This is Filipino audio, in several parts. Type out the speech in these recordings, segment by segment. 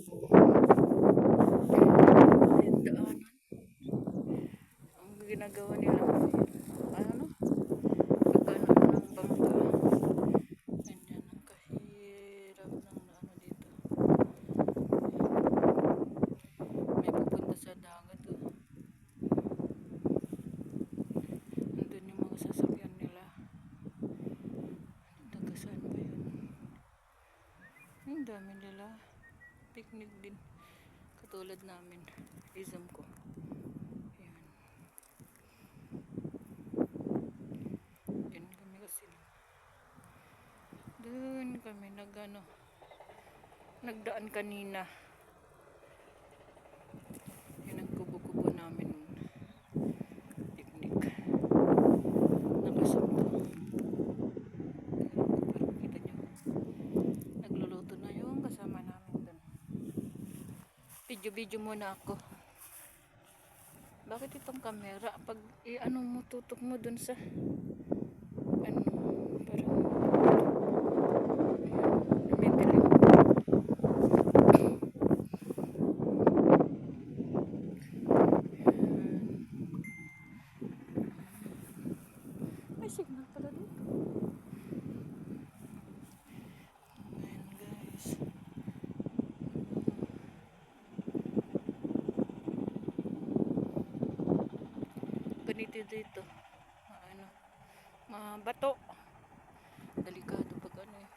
Ang ginagawa nila ano? Pagkano ng bangka. Ganyan ang kahirap ng ano dito. May pupunta sa dagat oh. Nandun yung nila. Taga saan ba yun? Ang dami nila. Picnic din. Katulad namin. Isam ko. Ayan. Yan kami kasi. Doon kami nag ano. Nagdaan kanina. Yan ang kubo-kubo namin. Picnic. Nakasamto. Parang kita nyo. Nagluluto na yung kasama namin doon. Video-video muna ako. Bakit itong camera? Pag i-ano mo, tutok mo doon sa ano, parang Ayan, may dilim. May signal pala dito. Ayan guys. Ganito dito. Ah, Ano, mga bato. Delikado pag ano eh.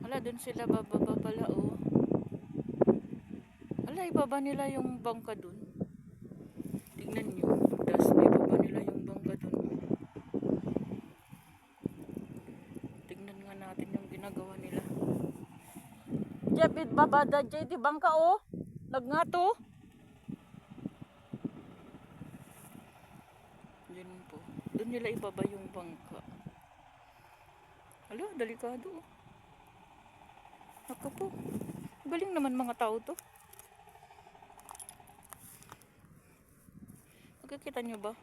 Wala, dun sila bababa pala oh. Wala, ibaba nila yung bangka dun. Tingnan nyo. Tapos ibaba nila yung bangka dun. Tingnan nga natin yung ginagawa nila. Jeff, babada JD bangka oh. Nagngato. Yun po. Doon nila ibaba yung bangka. Alo, delikado. oh. Ako po. Galing naman mga tao to. Nakikita nyo ba?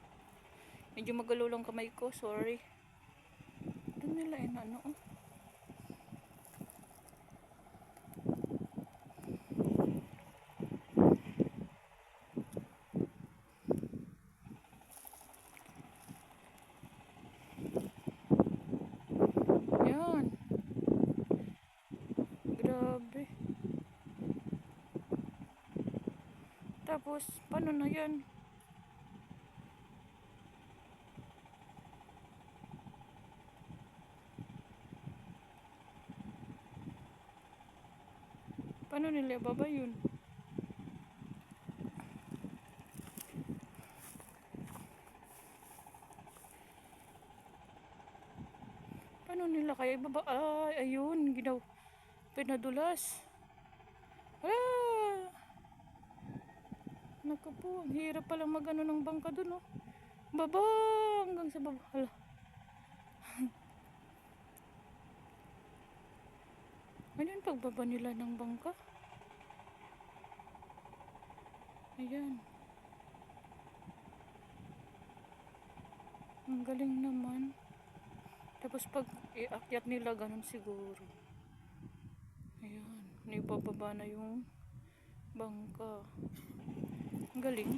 Medyo magalaw lang kamay ko. Sorry. Doon nila eh, ano oh. Yan. Tapos, paano na yan? Paano nila baba yun? Paano nila kaya ibaba? Ay, ayun, ginaw. Pinadulas. Ah! Naku po, ang hirap palang magano ng bangka dun, oh. Baba, hanggang sa baba. Hala. Ayun, pagbaba nila ng bangka. Ayan. Ang galing naman. Tapos pag iakyat nila, ganun siguro. Ayan. Naibababa na yung bangka. Ang galing.